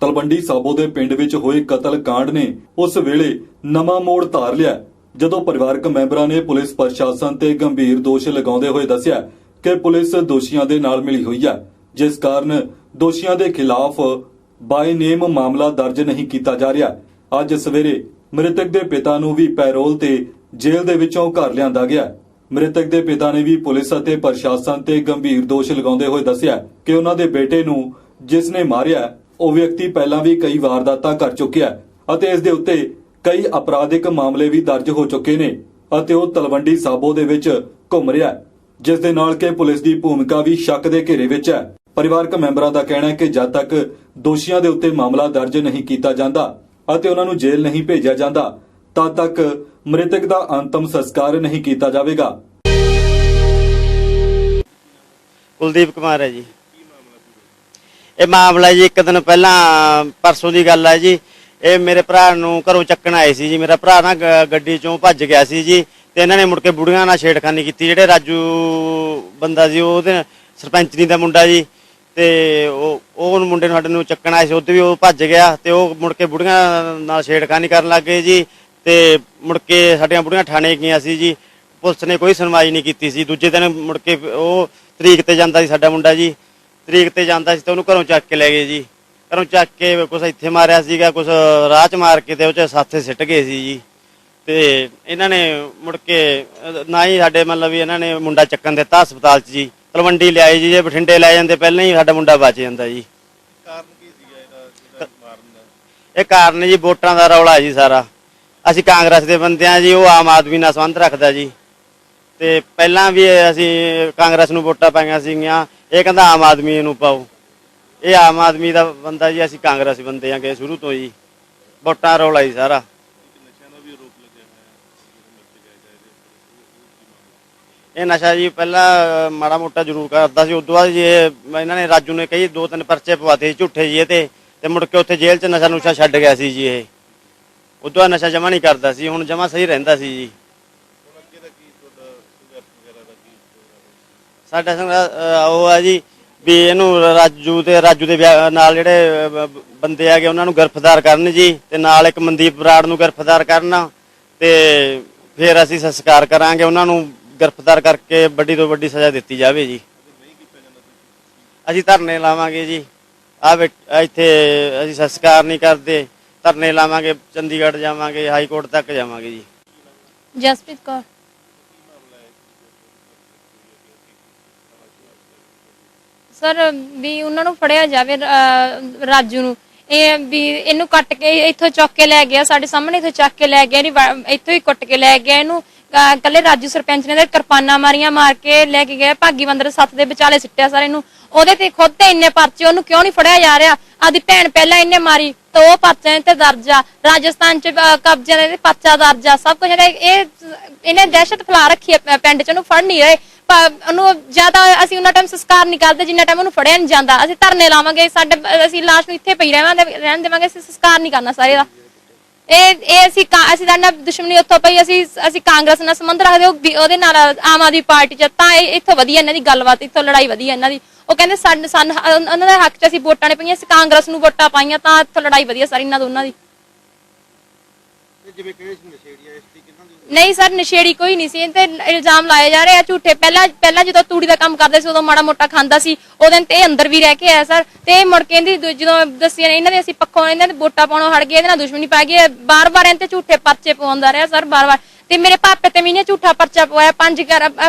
ਤਲਵੰਡੀ ਸਾਬੋ ਦੇ ਪਿੰਡ ਵਿੱਚ ਹੋਏ ਕਤਲ ਕਾਂਡ ਨੇ ਉਸ ਵੇਲੇ ਨਵਾਂ ਮੋੜ ਧਾਰ ਲਿਆ। ਜਦੋਂ ਪਰਿਵਾਰਕ ਮੈਂਬਰਾਂ ਨੇ ਪੁਲਿਸ ਪ੍ਰਸ਼ਾਸਨ ਤੇ ਗੰਭੀਰ ਦੋਸ਼ ਲਗਾਉਂਦੇ ਹੋਏ ਦੱਸਿਆ ਕਿ ਪੁਲਿਸ ਦੋਸ਼ੀਆਂ ਦੇ ਨਾਲ ਮਿਲੀ ਹੋਈ ਹੈ ਜਿਸ ਕਾਰਨ ਦੋਸ਼ੀਆਂ ਦੇ ਖਿਲਾਫ ਬਾਈ ਨੇਮ ਮਾਮਲਾ ਦਰਜ ਨਹੀਂ ਕੀਤਾ ਜਾ ਰਿਹਾ। ਅੱਜ ਸਵੇਰੇ ਮ੍ਰਿਤਕ ਦੇ ਪਿਤਾ ਨੂੰ ਵੀ ਪੈਰੋਲ ਤੇ ਜੇਲ੍ਹ ਦੇ ਵਿੱਚੋਂ ਘਰ ਲਿਆਂਦਾ ਗਿਆ। ਮ੍ਰਿਤਕ ਦੇ ਪਿਤਾ ਨੇ ਵੀ ਪੁਲਿਸ ਅਤੇ ਪ੍ਰਸ਼ਾਸਨ ਤੇ ਗੰਭੀਰ ਦੋਸ਼ ਲਗਾਉਂਦੇ ਹੋਏ ਦੱਸਿਆ ਕਿ ਉਹਨਾਂ ਦੇ ਬੇਟੇ ਨੂੰ ਜਿਸ ਨੇ ਮਾਰਿਆ ਉਹ ਵਿਅਕਤੀ ਪਹਿਲਾਂ ਵੀ ਕਈ ਵਾਰਦਾਤਾਂ ਕਰ ਚੁੱਕਿਆ ਅਤੇ ਇਸ ਦੇ ਉੱਤੇ ਕਈ ਅਪਰਾਧਿਕ ਮਾਮਲੇ ਵੀ ਦਰਜ ਹੋ ਚੁੱਕੇ ਨੇ ਅਤੇ ਉਹ ਤਲਵੰਡੀ ਸਾਬੋ ਦੇ ਵਿੱਚ ਘੁੰਮ ਰਿਹਾ ਹੈ, ਜਿਸ ਦੇ ਨਾਲ ਕਿ ਪੁਲਿਸ ਦੀ ਭੂਮਿਕਾ ਵੀ ਸ਼ੱਕ ਦੇ ਘੇਰੇ ਵਿੱਚ ਹੈ। ਪਰਿਵਾਰਕ ਮੈਂਬਰਾਂ ਦਾ ਕਹਿਣਾ ਹੈ ਕਿ ਜਦ ਤੱਕ ਦੋਸ਼ੀਆਂ ਦੇ ਉੱਤੇ ਮਾਮਲਾ ਦਰਜ ਨਹੀਂ ਕੀਤਾ ਜਾਂਦਾ ਅਤੇ ਉਹਨਾਂ ਨੂੰ ਜੇਲ੍ਹ ਨਹੀਂ ਭੇਜਿਆ ਜਾਂਦਾ, ਤਦ ਤੱਕ ਮ੍ਰਿਤਕ ਦਾ ਅੰਤਮ ਸੰਸਕਾਰ ਨਹੀਂ ਕੀਤਾ ਜਾਵੇਗਾ। ਕੁਲਦੀਪ ਕੁਮਾਰ ਹੈ ਜੀ। ਇਹ ਮਾਮਲਾ ਜੀ, ਇੱਕ ਦਿਨ ਪਹਿਲਾਂ ਪਰਸੋਂ ਦੀ ਗੱਲ ਹੈ ਜੀ। ਇਹ ਮੇਰੇ ਭਰਾ ਨੂੰ ਘਰੋਂ ਚੱਕਣ ਆਏ ਸੀ ਜੀ। ਮੇਰਾ ਭਰਾ ਨਾ ਗ- ਗੱਡੀ ਚੋਂ ਭੱਜ ਗਿਆ ਸੀ ਜੀ ਤੇ ਇਹਨਾਂ ਨੇ ਮੁੜ ਕੇ ਬੁੜੀਆਂ ਨਾਲ ਛੇੜਖਾਨੀ ਕੀਤੀ। ਜਿਹੜੇ ਰਾਜੂ ਬੰਦਾ ਸੀ ਉਹਦੇ ਸਰਪੰਚਨੀ ਦਾ ਮੁੰਡਾ ਜੀ ਤੇ ਉਹ ਉਹ ਮੁੰਡੇ ਨੂੰ ਸਾਡੇ ਨੂੰ ਚੱਕਣ ਆਏ ਸੀ। ਉਹਦੇ ਵੀ ਉਹ ਭੱਜ ਗਿਆ ਤੇ ਉਹ ਮੁੜ ਕੇ ਬੁੜੀਆਂ ਨਾਲ ਛੇੜਖਾਨੀ ਕਰਨ ਲੱਗ ਗਏ ਜੀ ਤੇ ਮੁੜ ਕੇ ਸਾਡੀਆਂ ਬੁੜੀਆਂ ਥਾਣੇ ਗਈਆਂ ਸੀ ਜੀ। ਪੁਲਿਸ ਨੇ ਕੋਈ ਸੁਣਵਾਈ ਨਹੀਂ ਕੀਤੀ ਸੀ। ਦੂਜੇ ਦਿਨ ਮੁੜ ਕੇ ਉਹ ਤਰੀਕ ਤੇ ਜਾਂਦਾ ਸੀ ਸਾਡਾ ਮੁੰਡਾ ਜੀ। ਤਰੀਕ ਤੇ ਜਾਂਦਾ ਸੀ ਤੇ ਉਹਨੂੰ ਘਰੋਂ ਚੱਕ ਕੇ ਲੈ ਗਏ ਜੀ। ਘਰੋਂ ਚੱਕ ਕੇ ਕੁਛ ਇੱਥੇ ਮਾਰਿਆ ਸੀਗਾ ਕੁਛ ਰਾਹ 'ਚ ਮਾਰ ਕੇ ਤੇ ਉਹ 'ਚ ਸਾਥੇ ਸਿੱਟ ਗਏ ਸੀ ਜੀ। ਤੇ ਇਹਨਾਂ ਨੇ ਮੁੜ ਕੇ ਅਹ, ਨਾ ਹੀ ਸਾਡੇ ਮਤਲਬ ਵੀ ਇਹਨਾਂ ਨੇ ਮੁੰਡਾ ਚੱਕਣ ਦਿੱਤਾ ਹਸਪਤਾਲ 'ਚ ਜੀ। ਤਲਵੰਡੀ ਲਿਆਏ ਜੀ ਜੇ ਬਠਿੰਡੇ ਲੈ ਜਾਂਦੇ ਪਹਿਲਾਂ ਹੀ ਸਾਡਾ ਮੁੰਡਾ ਬਚ ਜਾਂਦਾ ਜੀ। ਕਾਰਨ ਕੀ ਸੀਗਾ ਇਹਦਾ ਜਿਹੜਾ ਮਾਰਨ ਦਾ? ਇਹ ਕਾਰਨ ਜੀ ਵੋਟਾਂ ਦਾ ਰੌਲਾ ਜੀ ਸਾਰਾ। ਅਸੀਂ ਕਾਂਗਰਸ ਦੇ ਬੰਦੇ ਆ ਜੀ ਉਹ ਆਮ ਆਦਮੀ ਨਾਲ ਸੰਬੰਧ ਰੱਖਦਾ ਜੀ। ਤੇ ਪਹਿਲਾਂ ਵੀ ਅਸੀਂ ਕਾਂਗਰਸ ਨੂੰ ਵੋਟਾਂ ਪਾਈਆਂ ਸੀਗੀਆਂ। ਇਹ ਕਹਿੰਦਾ ਆਮ ਆਦਮੀ ਨੂੰ ਪਾਓ। ਇਹ ਆਮ ਆਦਮੀ ਦਾ ਬੰਦਾ ਜੀ, ਅਸੀਂ ਕਾਂਗਰਸ ਬੰਦੇ ਆਂਗੇ ਸ਼ੁਰੂ ਤੋਂ ਜੀ। ਵੋਟਾਂ ਦਾ ਰੌਲਾ ਜੀ ਸਾਰਾ। ਇਹ ਨਸ਼ਾ ਜੀ ਪਹਿਲਾਂ ਮਾੜਾ ਮੋਟਾ ਜ਼ਰੂਰ ਕਰਦਾ ਸੀ। ਉਦੋਂ ਬਾਅਦ ਜੀ ਇਹਨਾਂ ਨੇ ਰਾਜੂ ਨੇ ਕਈ ਦੋ ਤਿੰਨ ਪਰਚੇ ਪਵਾਤੇ ਸੀ ਝੂਠੇ ਜੀ ਇਹ ਤੇ ਤੇ ਮੁੜ ਕੇ ਉੱਥੇ ਜੇਲ੍ਹ 'ਚ ਨਸ਼ਾ ਨੁਸ਼ਾ ਛੱਡ ਗਿਆ ਸੀ ਜੀ ਇਹ। ਉਦੋਂ ਬਾਅਦ ਨਸ਼ਾ ਜਮਾ ਨਹੀਂ ਕਰਦਾ ਸੀ, ਹੁਣ ਜਮਾ ਸਹੀ ਰਹਿੰਦਾ ਸੀ ਜੀ ਹੁਣ ਅੱਗੇ ਦਾ ਕੀ ਤੁਹਾਡਾ ਸੰਘਰਸ਼ ਵਗੈਰਾ ਦਾ ਕੀ program ਹੈ? ਸਾਡਾ ਸੰਗਤ ਉਹ ਆ ਜੀ ਵੀ ਇਹਨੂੰ ਰਾਜੂ ਤੇ ਰਾਜੂ ਦੇ ਵਿਆਹ ਨਾਲ ਜਿਹੜੇ ਅਹ, ਬ- ਬੰਦੇ ਹੈਗੇ ਉਹਨਾਂ ਨੂੰ ਗ੍ਰਿਫਤਾਰ ਕਰਨ ਜੀ ਤੇ ਨਾਲ ਇੱਕ ਮਨਦੀਪ ਬਰਾੜ ਨੂੰ ਗ੍ਰਿਫਤਾਰ ਕਰਨ ਤੇ ਫਿਰ ਅਸੀਂ ਸੰਸਕਾਰ ਕਰਾਂਗੇ। ਉਹਨਾਂ ਨੂੰ ਗ੍ਰਿਫਤਾਰ ਕਰਕੇ ਵੱਡੀ ਤੋਂ ਵੱਡੀ ਸਜ਼ਾ ਦਿੱਤੀ ਜਾਵੇ ਜੀ। ਅਸੀਂ ਧਰਨੇ ਲਾਵਾਂਗੇ ਜੀ। ਆ ਇੱਥੇ ਅਸੀਂ ਸੰਸਕਾਰ ਨਹੀਂ ਕਰਦੇ। ਧਰਨੇ ਲਾਵਾਂਗੇ ਚੰਡੀਗੜ੍ਹ ਜਾਵਾਂਗੇ ਹਾਈ ਕੋਰਟ ਤੱਕ ਜਾਵਾਂਗੇ ਜੀ। ਜਸਪ੍ਰੀਤ ਕੌਰ। ਸਰ ਵੀ ਉਹਨਾਂ ਨੂੰ ਫੜਿਆ ਜਾਵੇ ਅਹ, ਰਾਜੂ ਨੂੰ। ਇਹ ਵੀ ਇਹਨੂੰ ਕੱਟ ਕੇ ਇੱਥੋਂ ਚੁੱਕ ਕੇ ਲੈ ਗਿਆ ਸਾਡੇ ਸਾਹਮਣੇ ਇੱਥੋਂ ਚੱਕ ਕੇ ਲੈ ਗਿਆ ਇਹਦੀ ਵਾ- ਇੱਥੋਂ ਹੀ ਕੁੱਟ ਕੇ ਲੈ ਗਿਆ ਇਹਨੂੰ। ਅਹ, ਕੱਲੇ ਰਾਜੂ ਸਰਪੰਚ ਨੇ ਤਾਂ ਕਿਰਪਾਨਾਂ ਮਾਰੀਆਂ ਮਾਰ ਕੇ ਲੈ ਕੇ ਗਿਆ ਭਾਗੀ ਬੰਦਰ ਸੱਤ ਦੇ ਵਿਚਾਲੇ ਸਿੱਟਿਆ ਸਰ ਇਹਨੂੰ। ਉਹਦੇ ਤੇ ਖੁਦ ਤੇ ਇੰਨੇ ਪਰਚੇ ਉਹਨੂੰ ਕਿਉਂ ਨਹੀਂ ਫੜਿਆ ਜਾ ਰਿਹਾ? ਆਦੀ ਭੈਣ ਪਹਿਲਾਂ ਇੰਨੇ ਮਾਰੀ ਤੇ ਉਹ ਪਰਚੇ ਤੇ ਦਰਜ ਆ ਰਾਜਸਥਾਨ ਚ ਅਹ, ਕਬਜ਼ਿਆਂ ਦੇ ਪਰਚਾ ਦਰਜ ਆ ਸਭ ਕੁਝ ਇਹਦਾ ਇਹ ਇਹਨੇ ਦਹਿਸ਼ਤ ਫੈਲਾ ਰੱਖੀ ਹੈ ਪਿੰਡ ਚ ਉਹਨੂੰ ਫੜ ਨਹੀਂ ਰਹੇ। ਉਹਨੂੰ ਜ਼ਿਆਦਾ ਅਸੀਂ ਉਹਨਾਂ ਟਾਈਮ ਸੰਸਕਾਰ ਨਹੀਂ ਕਰਦੇ ਜਿੰਨਾ ਟਾਈਮ ਉਹਨੂੰ ਫੜਿਆ ਨਹੀਂ ਜਾਂਦਾ। ਅਸੀਂ ਧਰਨੇ ਲਾਵਾਂਗੇ ਸਾਡੇ ਅਸੀਂ ਲਾਸ਼ ਨੂੰ ਇੱਥੇ ਪਈ ਰਹਿਵਾਂਗੇ ਰਹਿਣ ਦੇਵਾਂਗੇ ਅਸੀਂ ਸੰਸਕਾਰ ਨਹੀਂ ਕਰਨਾ ਸਾਰੇ ਦਾ। ਇਹ ਇਹ ਅਸੀਂ ਅਸੀਂ ਸਾਡੇ ਨਾਲ ਦੁਸ਼ਮਣੀ ਉੱਥੋਂ ਪਈ ਅਸੀਂ ਅਸੀਂ ਕਾਂਗਰਸ ਨਾਲ ਸੰਬੰਧ ਰੱਖਦੇ ਉਹਦੇ ਨਾਲ ਆਮ ਆਦਮੀ ਪਾਰਟੀ ਚ ਤਾਂ ਇਹ ਇੱਥੋਂ ਵਧੀਆ ਇਹਨਾਂ ਦੀ ਗੱਲਬਾਤ ਇੱਥੋਂ ਲੜਾਈ ਵਧੀਆ ਇਹਨਾਂ ਦੀ। ਉਹ ਕਹਿੰਦੇ ਸਾਡੇ ਸਾਨੂੰ ਉਹਨਾਂ ਦੇ ਹੱਕ ਚ ਅਸੀਂ ਵੋਟਾਂ ਨੇ ਪਈਆਂ ਅਸੀਂ ਕਾਂਗਰਸ ਨੂੰ ਵੋਟਾਂ ਪਾਈਆਂ ਤਾਂ ਇੱਥੋਂ ਲੜਾਈ ਵਧੀਆ ਸਾਰੀ ਇਹਨਾਂ ਦੋਨਾਂ ਦੀ। ਇਹ ਜਿਵੇਂ ਕਹੇ ਸੀ ਨਸ਼ੇੜੀ ਇਸ ਤਰੀਕੇ ਨਾਲ ਦੀ ਨਹੀਂ ਸਰ ਨਸ਼ੇੜੀ ਕੋਈ ਨਹੀਂ ਸੀ ਇਹ ਤੇ ਇਲਜ਼ਾਮ ਲਾਏ ਜਾ ਰਹੇ ਆ ਝੂਠੇ। ਪਹਿਲਾਂ ਪਹਿਲਾਂ ਜਦੋਂ ਤੂੜੀ ਦਾ ਕੰਮ ਕਰਦੇ ਸੀ ਉਦੋਂ ਮਾੜਾ ਮੋਟਾ ਖਾਂਦਾ ਸੀ ਉਹਦੇ ਤੇ ਅੰਦਰ ਵੀ ਰਹਿ ਕੇ ਆਇਆ ਸਰ। ਤੇ ਮੁੜ ਕੇ ਇਹਦੀ ਜਦੋਂ ਦੱਸਿਆ ਇਹਨਾਂ ਦੇ ਅਸੀਂ ਪੱਖੋਂ ਇਹਨਾਂ ਦੇ ਵੋਟਾਂ ਪਾਉਣੋਂ ਹਟ ਗਏ ਇਹਦੇ ਨਾਲ ਦੁਸ਼ਮਣੀ ਪੈ ਗਈ ਬਾਰ-ਬਾਰ ਇਹਨਾਂ ਤੇ ਝੂਠੇ ਪਰਚੇ ਪਵਾਉਂਦਾ ਰਿਹਾ ਸਰ ਬਾਰ-ਬਾਰ। ਤੇ ਮੇਰੇ ਪਾਪੇ ਤੇ ਵੀ ਇਹਨੇ ਝੂਠਾ ਪਰਚਾ ਪਵਾਇਆ 5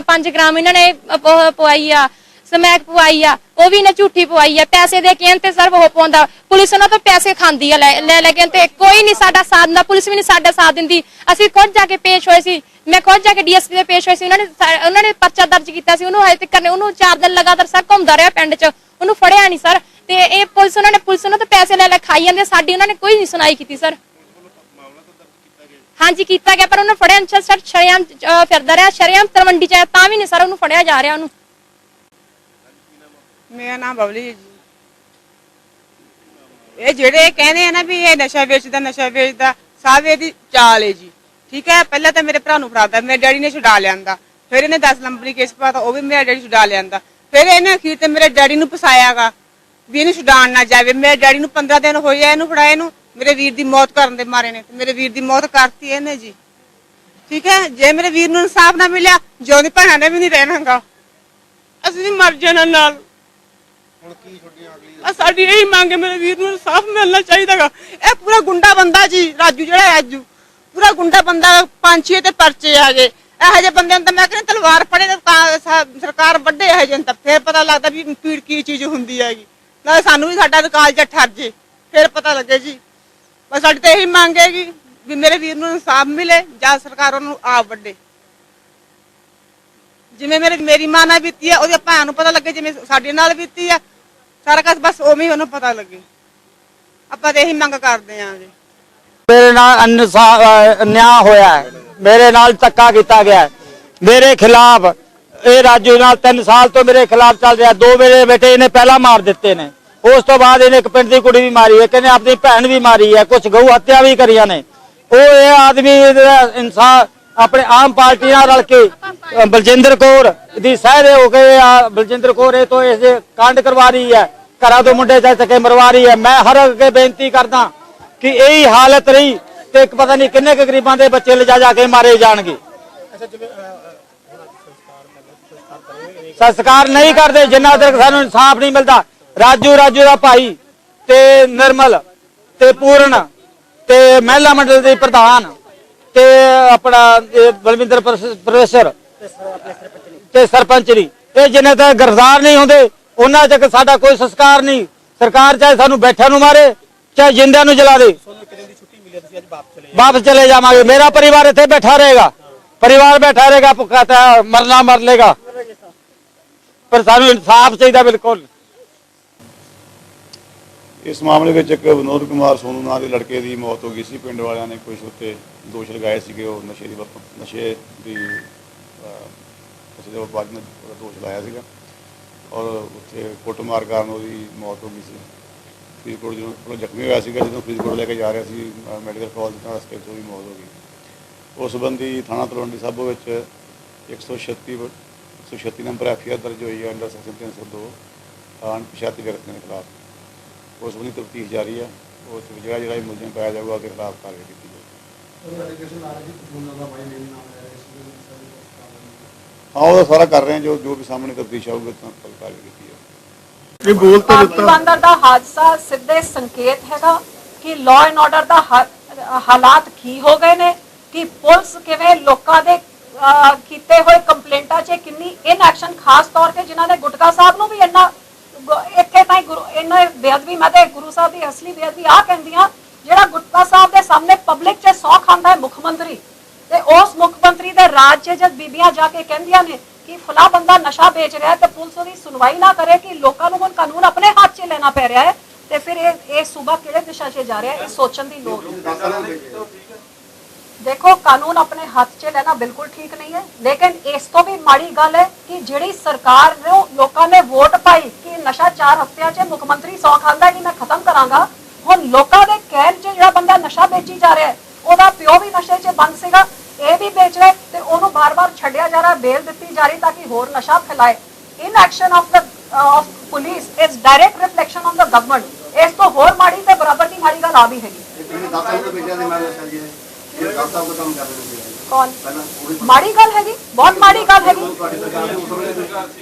5 ਗ੍ਰਾਮ ਇਹਨਾਂ ਨੇ ਉਹ ਪਵਾਈ ਆ। ਸਮੈਕ ਪਵਾਈ ਆ, ਉਹ ਵੀ ਇਹਨੇ ਝੂਠੀ ਪਵਾਈ ਆ। ਪੈਸੇ ਦੇ ਕੇ ਤੇ ਸਰ ਉਹ ਪਾਉਂਦਾ। ਪੁਲਿਸ ਉਹਨਾਂ ਤੋਂ ਪੈਸੇ ਖਾਂਦੀ ਆ, ਲੈ ਲੈ ਕੇ ਤੇ ਕੋਈ ਨਹੀਂ ਸਾਡਾ ਸਾਥ ਦਿੰਦਾ, ਪੁਲਿਸ ਵੀ ਨਹੀਂ ਸਾਡਾ ਸਾਥ ਦਿੰਦੀ। ਅਸੀਂ ਖੁਦ ਜਾ ਕੇ ਪੇਸ਼ ਹੋਏ ਸੀ। ਮੈਂ ਖੁਦ ਜਾ ਕੇ ਡੀਐਸਪੀ ਦੇ ਪੇਸ਼ ਹੋਏ ਸੀ। ਉਹਨਾਂ ਨੇ ਉਹਨਾਂ ਨੇ ਪਰਚਾ ਦਰਜ ਕੀਤਾ ਸੀ। ਉਹਨੂੰ ਹਜੇ ਤੱਕ ਨੇ ਉਹਨੂੰ 4 ਦਿਨ ਲਗਾਤਾਰ ਸਰ ਘੁੰਮਦਾ ਰਿਹਾ ਪਿੰਡ 'ਚ। ਉਹਨੂੰ ਫੜਿਆ ਨਹੀਂ ਸਰ। ਤੇ ਇਹ ਪੁਲਿਸ ਉਹਨਾਂ ਨੇ, ਪੁਲਿਸ ਉਹਨਾਂ ਤੋਂ ਪੈਸੇ ਲੈ ਲੈ ਖਾਈ ਜਾਂਦੇ ਸਾਡੀ ਉਹਨਾਂ ਨੇ ਕੋਈ ਨਹੀਂ ਸੁਣਾਈ ਕੀਤੀ ਸਰ। ਹਾਂਜੀ, ਕੀਤਾ ਗਿਆ, ਪਰ ਉਹਨੂੰ ਫੜਿਆ ਨਹੀਂ। ਸਰ ਸ਼ਰਿਆਮ ਫਿਰਦਾ ਰਿਹਾ। ਸ਼ਰਿਆਮ ਤਰਵੰਡੀ ਚ ਤਾਂ ਵੀ ਨਹੀਂ ਸਰ ਉਹਨੂੰ ਫੜਿਆ ਜਾ ਰਿਹਾ ਉਹਨੂੰ। ਮੇਰਾ ਨਾਮ ਬਬਲੀ ਹੈ ਜੀ। ਇਹ ਜਿਹੜੇ ਕਹਿੰਦੇ ਆ ਨਾ ਵੀ ਇਹ ਨਸ਼ਾ ਵੇਚਦਾ ਨਸ਼ਾ ਵੇਚਦਾ, ਸਭ ਇਹਦੀ ਚਾਲ ਹੈ ਜੀ। ਠੀਕ ਹੈ? ਪਹਿਲਾਂ ਤਾਂ ਮੇਰੇ ਭਰਾ ਨੂੰ ਫੜਾਤਾ, ਮੇਰੇ ਡੈਡੀ ਨੇ ਛੁਡਾ ਲਿਆਂਦਾ। ਫਿਰ ਇਹਨੇ 10 ਨੰਬਰੀ ਕੇਸ ਪਾਤਾ, ਉਹ ਵੀ ਮੇਰਾ ਡੈਡੀ ਛੁਡਾ ਲਿਆਂਦਾ। ਫਿਰ ਇਹਨੇ ਅਖੀਰ ਤੇ ਮੇਰੇ ਡੈਡੀ ਨੂੰ ਫਸਾਇਆਗਾ ਵੀ ਇਹਨੂੰ ਛੁਡਾਉਣ ਨਾ ਜਾਵੇ। ਮੇਰੇ ਡੈਡੀ ਨੂੰ 15 ਦਿਨ ਹੋਏ ਆ ਇਹਨੂੰ ਫੜਾਏ ਨੂੰ। ਮੇਰੇ ਵੀਰ ਦੀ ਮੌਤ ਕਰਨ ਦੇ ਮਾਰੇ ਨੇ ਤੇ ਮੇਰੇ ਵੀਰ ਦੀ ਮੌਤ ਕਰਤੀ ਇਹਨੇ ਜੀ। ਠੀਕ ਹੈ? ਜੇ ਮੇਰੇ ਵੀਰ ਨੂੰ ਇਨਸਾਫ ਨਾ ਮਿਲਿਆ, ਜਿਉਂਦੀ ਭੈਣਾਂ ਨੇ ਵੀ ਨਹੀਂ ਰਹਿਣਾਗਾ। ਅਸੀਂ ਵੀ ਮਰ ਜਾਣਾ ਨਾਲ। ਹੁਣ ਕੀ ਛੁੱਟੀਆਂ ਅਗਲੀ ਆ ਸਾਡੀ ਇਹੀ ਮੰਗ ਹੈ ਮੇਰੇ ਵੀਰ ਨੂੰ ਇਨਸਾਫ ਮਿਲਣਾ ਚਾਹੀਦਾਗਾ ਇਹ ਪੂਰਾ ਗੁੰਡਾ ਬੰਦਾ ਜੀ, ਰਾਜੂ ਜਿਹੜਾ ਰਾਜੂ ਪੂਰਾ ਗੁੰਡਾ ਬੰਦਾ ਪੰਛੀ ਤੇ ਪਰਚੇ ਆ ਗਏ। ਇਹੋ ਜਿਹੇ ਬੰਦਿਆਂ ਨੂੰ ਤਾਂ ਮੈਂ ਕਹਿੰਦਾ ਤਲਵਾਰ ਫੜੇ ਤਾਂ ਸ- ਸਰਕਾਰ ਵੱਡੇ ਇਹੋ ਜਿਹੇ ਨੂੰ ਤਾਂ ਫੇਰ ਪਤਾ ਲੱਗਦਾ ਵੀ ਪੀੜ ਕੀ ਚੀਜ਼ ਹੁੰਦੀ ਹੈਗੀ। ਨਾਲੇ ਸਾਨੂੰ ਵੀ ਸਾਡਾ ਕਾਲ ਜਾਂ ਠਰ ਜੇ, ਫੇਰ ਪਤਾ ਲੱਗੇ ਜੀ। ਬਸ ਸਾਡੀ ਤਾਂ ਇਹੀ ਮੰਗ ਹੈਗੀ ਵੀ ਮੇਰੇ ਵੀਰ ਨੂੰ ਇਨਸਾਫ ਮਿਲੇ, ਜਾਂ ਸਰਕਾਰ ਉਹਨੂੰ ਆਪ ਵੱਡੇ। ਜਿਵੇਂ ਮੇਰੇ ਮੇਰੀ ਮਾਂ ਨਾਲ ਬੀਤੀ ਆ, ਉਹਦੇ ਭੈਣ ਨੂੰ ਪਤਾ ਲੱਗੇ ਜਿਵੇਂ ਸਾਡੇ ਨਾਲ ਬੀਤੀ ਆ। ਸਾਰਾ ਕੁਝ ਬਸ ਉਵੇਂ ਹੀ ਉਹਨੂੰ ਪਤਾ ਲੱਗੇ। ਆਪਾਂ ਤਾਂ ਇਹੀ ਮੰਗ ਕਰਦੇ ਆਂ ਜੀ। ਮੇਰੇ ਨਾਲ ਅਨਿਆਂ ਹੋਇਆ ਹੈ। ਮੇਰੇ ਨਾਲ ਧੱਕਾ ਕੀਤਾ ਗਿਆ ਹੈ। ਮੇਰੇ ਖਿਲਾਫ ਇਹ ਰਾਜੂ ਨਾਲ 3 ਸਾਲ ਤੋਂ ਮੇਰੇ ਖਿਲਾਫ ਚੱਲ ਰਿਹਾ ਦੋ ਮੇਰੇ ਬੇਟੇ ਇਹਨੇ ਪਹਿਲਾਂ ਮਾਰ ਦਿੱਤੇ ਨੇ। ਉਸ ਤੋਂ ਬਾਅਦ ਇਹਨੇ ਇੱਕ ਪਿੰਡ ਦੀ ਕੁੜੀ ਵੀ ਮਾਰੀ ਹੈ। ਕਹਿੰਦੇ ਆਪਣੀ ਭੈਣ ਵੀ ਮਾਰੀ ਹੈ। ਕੁਝ ਗਊ ਹੱਤਿਆ ਵੀ ਕਰੀਆਂ ਨੇ। ਉਹ ਇਹ ਆਦਮੀ ਇਨਸਾਨ ਆਪਣੇ ਆਮ ਪਾਰਟੀ ਨਾਲ ਰਲ ਕੇ ਬਲਜਿੰਦਰ ਕੌਰ ਦੀ ਸਹਿਰੇ ਹੋ ਕੇ ਆ ਬਲਜਿੰਦਰ ਕੌਰ ਇਹ ਤੋਂ ਇਸ ਦੇ ਕਾਂਡ ਕਰਵਾ ਰਹੀ ਹੈ ਘਰਾਂ ਤੋਂ ਮੁੰਡੇ ਚੱਕ ਕੇ ਮਰਵਾ ਰਹੀ ਹੈ। ਮੈਂ ਹਰ ਅੱਗੇ ਬੇਨਤੀ ਕਰਦਾ ਕਿ ਇਹੀ ਹਾਲਤ ਰਹੀ ਤੇ ਇੱਕ ਪਤਾ ਨਹੀਂ ਕਿੰਨੇ ਕੁ ਗਰੀਬਾਂ ਦੇ ਬੱਚੇ ਲਿਜਾ ਜਾ ਕੇ ਮਾਰੇ ਜਾਣਗੇ। ਸੰਸਕਾਰ ਨਹੀਂ ਕਰਦੇ ਜਿੰਨਾ ਤੱਕ ਸਾਨੂੰ ਇਨਸਾਫ ਨਹੀਂ ਮਿਲਦਾ। ਰਾਜੂ ਰਾਜੂ ਦਾ ਭਾਈ ਤੇ ਨਿਰਮਲ ਤੇ ਪੂਰਨ ਤੇ ਮਹਿਲਾ ਮੰਡਲ ਦੇ ਪ੍ਰਧਾਨ। ਤੇ ਆਪਣਾ ਇਹ ਬਲਵਿੰਦਰ ਪ੍ਰੋਫੈ- ਪ੍ਰੋਫੈਸਰ ਤੇ ਸਰਪੰਚ ਨਹੀਂ ਇਹ ਜਿੰਨੇ ਤੱਕ ਗ੍ਰਿਫਤਾਰ ਨਹੀਂ ਹੁੰਦੇ ਉਹਨਾਂ ਤੱਕ ਸਾਡਾ ਕੋਈ ਸੰਸਕਾਰ ਨਹੀਂ। ਸਰਕਾਰ ਚਾਹੇ ਸਾਨੂੰ ਬੈਠਿਆਂ ਨੂੰ ਮਾਰੇ ਚਾਹੇ ਜਿੰਦਿਆਂ ਨੂੰ ਜਲਾ ਦੇ। ਵਾਪਸ ਚਲੇ ਜਾਵਾਂਗੇ। ਮੇਰਾ ਪਰਿਵਾਰ ਇੱਥੇ ਬੈਠਾ ਰਹੇਗਾ। ਪਰਿਵਾਰ ਬੈਠਾ ਰਹੇਗਾ ਭੁੱਖਾ ਤਾਂ ਮਰਨਾ ਮਰ ਲੇਗਾ ਪਰ ਸਾਨੂੰ ਇਨਸਾਫ ਚਾਹੀਦਾ ਬਿਲਕੁਲ। ਇਸ ਮਾਮਲੇ ਵਿੱਚ ਇੱਕ ਵਿਨੋਦ ਕੁਮਾਰ ਸੋਨੂ ਨਾਂ ਦੇ ਲੜਕੇ ਦੀ ਮੌਤ ਹੋ ਗਈ ਸੀ। ਪਿੰਡ ਵਾਲਿਆਂ ਨੇ ਕੁਝ ਉੱਤੇ ਦੋਸ਼ ਲਗਾਏ ਸੀਗੇ। ਉਹ ਨਸ਼ੇ ਦੀ ਵਰਤੋਂ ਨਸ਼ੇ ਦੀ ਅਹ, ਨਸ਼ੇ ਦੇ ਵਪਾਰ ਨੇ ਉਹਦਾ ਦੋਸ਼ ਲਾਇਆ ਸੀਗਾ। ਔਰ ਉੱਥੇ ਕੁੱਟਮਾਰ ਕਾਰਨ ਉਹਦੀ ਮੌਤ ਹੋ ਗਈ ਸੀ। ਫਰੀਦਕੋਟ ਜਦੋਂ ਕੋਲ ਜ਼ਖਮੀ ਹੋਇਆ ਸੀਗਾ ਜਦੋਂ ਫਰੀਦਕੋਟ ਲੈ ਕੇ ਜਾ ਰਿਹਾ ਸੀ ਮੈਡੀਕਲ ਕਾਲਜ ਤੋਂ ਰਸਤੇ 'ਚ ਉਹਦੀ ਮੌਤ ਹੋ ਗਈ। ਉਸ ਸੰਬੰਧੀ ਥਾਣਾ ਤਲਵੰਡੀ ਸਾਬੋ ਵਿੱਚ 136 ਵ- 136 ਨੰਬਰ ਐਫਆਈਆਰ ਦਰਜ ਹੋਈ ਹੈ ਅੰਡਰ ਸੈਕਸ਼ਨ 302 ਅਣਪਛਾਤੇ ਵਿਅਕਤੀਆਂ ਦੇ ਖਿਲਾਫ। ਉਸ ਬੰਦੀ ਤਫਤੀਸ਼ ਜਾਰੀ ਹੈ ਉਸ ਵਿੱਚ ਜਿਹੜਾ ਜਿਹੜਾ ਮੁਲਜ਼ਮ ਪਾਇਆ ਜਾਊਗਾ ਉਹਦੇ ਖਿਲਾਫ ਕਾਰਵਾਈ ਕੀਤੀ ਜਾਊਗੀ। ਹਾਂ ਉਹਦਾ ਸਾਰਾ ਕਰ ਰਹੇ ਹਾਂ ਜੋ ਜੋ ਵੀ ਸਾਹਮਣੇ ਤਫਤੀਸ਼ ਆਊਗੀ ਤਾਂ ਕਾਰਵਾਈ ਕੀਤੀ ਜਾਊਗੀ। ਇਹ ਬੋਲ ਤਾਂ ਭਾਰਤੀ ਬੰਦਰ ਦਾ ਹਾਦਸਾ ਸਿੱਧੇ ਸੰਕੇਤ ਹੈਗਾ ਕਿ ਲਾਅ ਐਂਡ ਆਰਡਰ ਦਾ ਹਾਲਾਤ ਕੀ ਹੋ ਗਏ ਨੇ ਕਿ ਪੁਲਿਸ ਕਿਵੇਂ ਲੋਕਾਂ ਦੇ ਕੀਤੇ ਹੋਏ ਕੰਪਲੇਂਟਾਂ 'ਚ ਕਿੰਨੀ ਇਨ ਐਕਸ਼ਨ ਖਾਸ ਤੌਰ ਤੇ ਜਿਨ੍ਹਾਂ ਨੇ ਗੁਟਕਾ ਸਾਹਿਬ ਨੂੰ ਵੀ ਇੰਨਾ ਗ- ਇੱਥੇ ਤਾਈਂ ਗੁਰੂ ਇਹਨਾਂ ਬੇਅਦਬੀ, ਮੈਂ ਗੁਰੂ ਸਾਹਿਬ ਦੀ ਅਸਲੀ ਬੇਅਦਬੀ ਆ ਕਹਿੰਦੀਆਂ ਜਿਹੜਾ ਗੁਟਕਾ ਸਾਹਿਬ ਦੇ ਸਾਹਮਣੇ ਪਬਲਿਕ 'ਚ ਸੌ ਖਾਂਦਾ ਹੈ ਮੁੱਖ ਮੰਤਰੀ। ਤੇ ਉਸ ਮੁੱਖ ਮੰਤਰੀ ਦੇ ਰਾਜ 'ਚ ਜਦ ਬੀਬੀਆਂ ਜਾ ਕੇ ਕਹਿੰਦੀਆਂ ਨੇ ਕਿ ਫਲਾ ਬੰਦਾ ਨਸ਼ਾ ਵੇਚ ਰਿਹਾ ਹੈ, ਤੇ ਪੁਲਿਸ ਉਹਦੀ ਸੁਣਵਾਈ ਨਾ ਕਰੇ ਕਿ ਲੋਕਾਂ ਨੂੰ ਹੁਣ ਕਾਨੂੰਨ ਆਪਣੇ ਹੱਥ 'ਚ ਲੈਣਾ ਪੈ ਰਿਹਾ ਹੈ, ਤੇ ਫਿਰ ਇਹ ਇਹ ਸੂਬਾ ਕਿਹੜੇ ਦਿਸ਼ਾ 'ਚ ਜਾ ਰਿਹਾ ਹੈ, ਇਹ ਸੋਚਣ ਦੀ ਲੋੜ ਹੈ ਦੇਖੋ, ਕਾਨੂੰਨ ਆਪਣੇ ਹੱਥ 'ਚ ਲੈਣਾ ਬਿਲਕੁਲ ਠੀਕ ਨਹੀਂ ਹੈ, ਲੇਕਿਨ ਇਸ ਤੋਂ ਵੀ ਮਾੜੀ ਗੱਲ ਹੈ ਕਿ ਜਿਹੜੀ ਸਰਕਾਰ ਨੂੰ, ਲੋਕਾਂ ਨੇ ਵੋਟ ਪਾਈ ਕਿ ਨਸ਼ਾ 4 ਹਫ਼ਤਿਆਂ 'ਚ ਮੁੱਖ ਮੰਤਰੀ ਸੌ ਖਾਂਦਾ ਕਿ ਮੈਂ ਖਤਮ ਕਰਾਂਗਾ, ਹੁਣ ਲੋਕਾਂ ਦੇ ਕਹਿਣ 'ਚ ਜਿਹੜਾ ਬੰਦਾ ਨਸ਼ਾ ਵੇਚੀ ਜਾ ਰਿਹਾ ਉਹਦਾ ਪਿਓ ਵੀ ਨਸ਼ੇ 'ਚ ਬੰਦ ਸੀਗਾ, ਇਹ ਵੀ ਵੇਚ ਰਿਹਾ ਤੇ ਉਹਨੂੰ ਬਾਰ-ਬਾਰ ਛੱਡਿਆ ਜਾ ਰਿਹਾ, ਬੇਲ ਦਿੱਤੀ ਜਾ ਰਹੀ ਤਾਂ ਕਿ ਹੋਰ ਨਸ਼ਾ ਫੈਲਾਏ। In action of the of police is direct reflection on the government ਇਸ ਤੋਂ ਹੋਰ ਮਾੜੀ ਤੇ ਬਰਾਬਰ ਦੀ ਮਾੜੀ ਗੱਲ ਆ ਵੀ ਹੈਗੀ। ਕੌਣ? ਮਾੜੀ ਗੱਲ ਹੈਗੀ ਬਹੁਤ ਮਾੜੀ ਗੱਲ ਹੈਗੀ।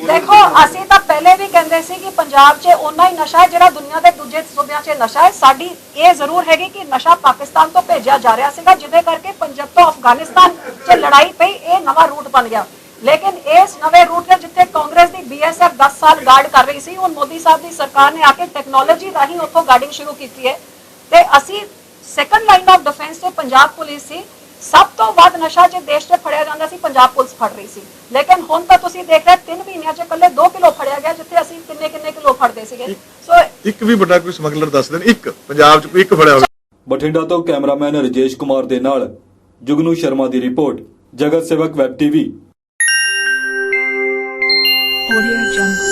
ਦੇਖੋ ਅਸੀਂ ਤਾਂ ਪਹਿਲੇ ਵੀ ਕਹਿੰਦੇ ਸੀ ਕਿ ਪੰਜਾਬ 'ਚ ਓਨਾ ਹੀ ਨਸ਼ਾ ਹੈ ਜਿਹੜਾ ਦੁਨੀਆ ਦੇ ਦੂਜੇ ਸੂਬਿਆਂ 'ਚ ਨਸ਼ਾ ਹੈ। ਸਾਡੀ ਇਹ ਜ਼ਰੂਰ ਹੈਗੀ ਕਿ ਨਸ਼ਾ ਪਾਕਿਸਤਾਨ ਤੋਂ ਭੇਜਿਆ ਜਾ ਰਿਹਾ ਸੀਗਾ ਜਿਹਦੇ ਕਰਕੇ ਪੰਜਾਬ ਤੋਂ ਅਫਗਾਨਿਸਤਾਨ 'ਚ ਲੜਾਈ ਪਈ ਇਹ ਨਵਾਂ ਰੂਟ ਬਣ ਗਿਆ। ਲੇਕਿਨ ਇਸ ਨਵੇਂ ਰੂਟ ਤੇ ਜਿੱਥੇ ਕਾਂਗਰਸ ਦੀ ਬੀਐਸਐਫ 10 ਸਾਲ ਗਾਰਡ ਕਰ ਰਹੀ ਸੀ ਹੁਣ ਮੋਦੀ ਸਾਹਿਬ ਦੀ ਸਰਕਾਰ ਨੇ ਆ ਕੇ ਟੈਕਨੋਲੋਜੀ ਰਾਹੀਂ ਉੱਥੋਂ ਗਾਰਡਿੰਗ ਸ਼ੁਰੂ ਕੀਤੀ ਹੈ। ਤੇ ਅਸੀਂ ਸੈਕੰਡ ਲਾਈਨ ਆਫ ਡਿਫੈਂਸ ਤੇ ਪੰਜਾਬ ਪੁਲਿਸ ਸੀ। ਸਭ ਤੋਂ ਵੱਧ ਨਸ਼ਾ ਜੇ ਦੇਸ਼ 'ਚ ਫੜਿਆ ਜਾਂਦਾ ਸੀ ਪੰਜਾਬ ਪੁਲਿਸ ਫੜ ਰਹੀ ਸੀ। ਲੇਕਿਨ ਹੁਣ ਤਾਂ ਤੁਸੀਂ ਦੇਖ ਰਹੇ 3 ਮਹੀਨਿਆਂ 'ਚ ਇਕੱਲੇ 2 ਕਿਲੋ ਫੜਿਆ ਗਿਆ ਜਿੱਥੇ ਅਸੀਂ ਕਿੰਨੇ ਕਿੰਨੇ ਕਿਲੋ ਫੜਦੇ ਸੀਗੇ। ਸੋ ਇੱਕ ਵੀ ਵੱਡਾ ਕੋਈ ਸਮਗਲਰ ਦੱਸ ਦੇਣ। ਇੱਕ ਪੰਜਾਬ 'ਚ ਕੋਈ ਇੱਕ ਫੜਿਆ ਹੋਵੇ। ਬਠਿੰਡਾ ਤੋਂ ਕੈਮਰਾਮੈਨ ਰਜੇਸ਼ ਕੁਮਾਰ ਦੇ ਨਾਲ ਜੁਗਨੂ ਸ਼ਰਮਾ ਦੀ ਰਿਪੋਰਟ ਜਗਤ ਸੇਵਕ ਵੈਬ ਟੀਵੀ। Audio Jungle.